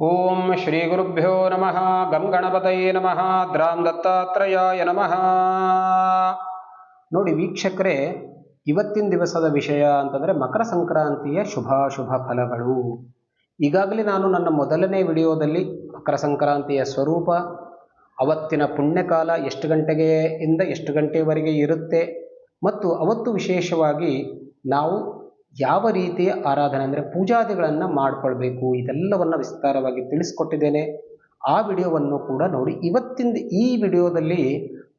ಓಂ ಶ್ರೀ ಗುರುಭ್ಯೋ ನಮಃ ಗಂ ಗಣಪತಯೇ ನಮಃ ದ್ರಾಂ ದತ್ತಾತ್ರಯಾಯ ನಮಃ ನೋಡಿ ವೀಕ್ಷಕರೇ, ಇವತ್ತಿನ ದಿವಸದ ವಿಷಯ ಅಂತಂದರೆ ಮಕರ ಸಂಕ್ರಾಂತಿಯ ಶುಭಾಶುಭ ಫಲಗಳು. ಈಗಾಗಲೇ ನಾನು ನನ್ನ ಮೊದಲನೇ ವಿಡಿಯೋದಲ್ಲಿ ಮಕರ ಸಂಕ್ರಾಂತಿಯ ಸ್ವರೂಪ, ಅವತ್ತಿನ ಪುಣ್ಯಕಾಲ ಎಷ್ಟು ಗಂಟೆಗೆ ಇಂದ ಎಷ್ಟು ಗಂಟೆವರೆಗೆ ಇರುತ್ತೆ, ಮತ್ತು ಅವತ್ತು ವಿಶೇಷವಾಗಿ ನಾವು ಯಾವ ರೀತಿಯ ಆರಾಧನೆ ಅಂದರೆ ಪೂಜಾದಿಗಳನ್ನು ಮಾಡಿಕೊಳ್ಬೇಕು, ಇದೆಲ್ಲವನ್ನು ವಿಸ್ತಾರವಾಗಿ ತಿಳಿಸ್ಕೊಟ್ಟಿದ್ದೇನೆ. ಆ ವಿಡಿಯೋವನ್ನು ಕೂಡ ನೋಡಿ. ಇವತ್ತಿನ ಈ ವಿಡಿಯೋದಲ್ಲಿ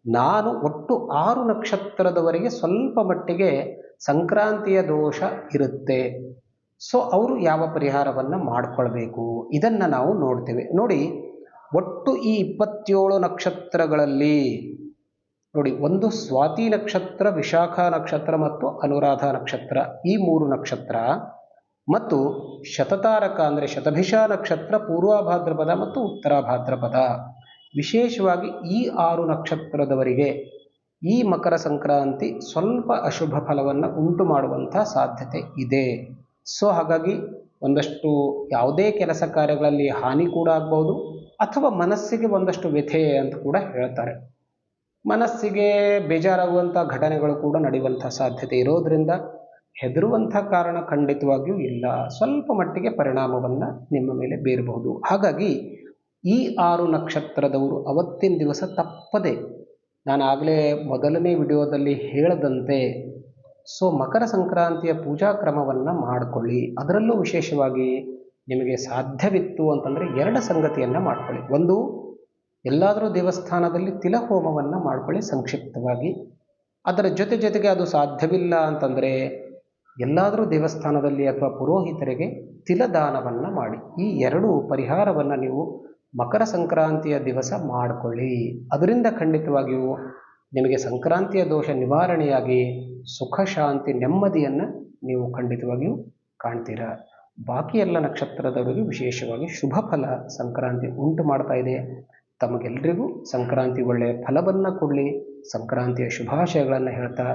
ನಾನು ಒಟ್ಟು ಆರು ನಕ್ಷತ್ರದವರೆಗೆ ಸ್ವಲ್ಪ ಮಟ್ಟಿಗೆ ಸಂಕ್ರಾಂತಿಯ ದೋಷ ಇರುತ್ತೆ. ಸೊ, ಅವರು ಯಾವ ಪರಿಹಾರವನ್ನು ಮಾಡಿಕೊಳ್ಬೇಕು? ಇದನ್ನು ನಾವು ನೋಡ್ತೇವೆ. ನೋಡಿ, ಒಟ್ಟು ಈ ಇಪ್ಪತ್ತೇಳು ನಕ್ಷತ್ರಗಳಲ್ಲಿ ನೋಡಿ, ಒಂದು ಸ್ವಾತಿ ನಕ್ಷತ್ರ, ವಿಶಾಖ ನಕ್ಷತ್ರ ಮತ್ತು ಅನುರಾಧ ನಕ್ಷತ್ರ, ಈ ಮೂರು ನಕ್ಷತ್ರ ಮತ್ತು ಶತತಾರಕ ಅಂದರೆ ಶತಭಿಷ ನಕ್ಷತ್ರ ಪೂರ್ವಭಾದ್ರಪದ ಮತ್ತು ಉತ್ತರ ಭಾದ್ರಪದ. ವಿಶೇಷವಾಗಿ ಈ ಆರು ನಕ್ಷತ್ರದವರಿಗೆ ಈ ಮಕರ ಸಂಕ್ರಾಂತಿ ಸ್ವಲ್ಪ ಅಶುಭ ಫಲವನ್ನು ಉಂಟು ಮಾಡುವಂಥ ಸಾಧ್ಯತೆ ಇದೆ. ಸೊ, ಹಾಗಾಗಿ ಒಂದಷ್ಟು ಯಾವುದೇ ಕೆಲಸ ಕಾರ್ಯಗಳಲ್ಲಿ ಹಾನಿ ಕೂಡ ಆಗ್ಬೋದು ಅಥವಾ ಮನಸ್ಸಿಗೆ ಒಂದಷ್ಟು ವ್ಯಥೆ ಅಂತ ಕೂಡ ಹೇಳ್ತಾರೆ. ಮನಸ್ಸಿಗೆ ಬೇಜಾರಾಗುವಂಥ ಘಟನೆಗಳು ಕೂಡ ನಡೆಯುವಂಥ ಸಾಧ್ಯತೆ ಇರೋದರಿಂದ ಹೆದರುವಂಥ ಕಾರಣ ಖಂಡಿತವಾಗಿಯೂ ಇಲ್ಲ. ಸ್ವಲ್ಪ ಮಟ್ಟಿಗೆ ಪರಿಣಾಮವನ್ನು ನಿಮ್ಮ ಮೇಲೆ ಬೀರಬಹುದು. ಹಾಗಾಗಿ ಈ ಆರು ನಕ್ಷತ್ರದವರು ಅವತ್ತಿನ ದಿವಸ ತಪ್ಪದೆ ನಾನು ಆಗಲೇ ಮೊದಲನೇ ವಿಡಿಯೋದಲ್ಲಿ ಹೇಳದಂತೆ ಸೊ ಮಕರ ಸಂಕ್ರಾಂತಿಯ ಪೂಜಾ ಕ್ರಮವನ್ನು ಮಾಡಿಕೊಳ್ಳಿ. ಅದರಲ್ಲೂ ವಿಶೇಷವಾಗಿ ನಿಮಗೆ ಸಾಧ್ಯವಿತ್ತು ಅಂತಂದರೆ ಎರಡು ಸಂಗತಿಯನ್ನು ಮಾಡ್ಕೊಳ್ಳಿ. ಒಂದು ಎಲ್ಲಾದರೂ ದೇವಸ್ಥಾನದಲ್ಲಿ ತಿಲಹೋಮವನ್ನು ಮಾಡ್ಕೊಳ್ಳಿ ಸಂಕ್ಷಿಪ್ತವಾಗಿ. ಅದರ ಜೊತೆ ಜೊತೆಗೆ ಅದು ಸಾಧ್ಯವಿಲ್ಲ ಅಂತಂದರೆ ಎಲ್ಲಾದರೂ ದೇವಸ್ಥಾನದಲ್ಲಿ ಅಥವಾ ಪುರೋಹಿತರಿಗೆ ತಿಲದಾನವನ್ನು ಮಾಡಿ. ಈ ಎರಡು ಪರಿಹಾರವನ್ನು ನೀವು ಮಕರ ಸಂಕ್ರಾಂತಿಯ ದಿವಸ ಮಾಡಿಕೊಳ್ಳಿ. ಅದರಿಂದ ಖಂಡಿತವಾಗಿಯೂ ನಿಮಗೆ ಸಂಕ್ರಾಂತಿಯ ದೋಷ ನಿವಾರಣೆಯಾಗಿ ಸುಖ, ಶಾಂತಿ, ನೆಮ್ಮದಿಯನ್ನು ನೀವು ಖಂಡಿತವಾಗಿಯೂ ಕಾಣ್ತೀರ. ಬಾಕಿ ಎಲ್ಲ ನಕ್ಷತ್ರದವರಿಗೆ ವಿಶೇಷವಾಗಿ ಶುಭ ಫಲ ಸಂಕ್ರಾಂತಿ ಉಂಟು ಮಾಡ್ತಾ ಇದೆ. ತಮಗೆಲ್ಲರಿಗೂ ಸಂಕ್ರಾಂತಿ ಒಳ್ಳೆಯ ಫಲವನ್ನು ಕೊಡಲಿ. ಸಂಕ್ರಾಂತಿಯ ಶುಭಾಶಯಗಳನ್ನು ಹೇಳ್ತಾ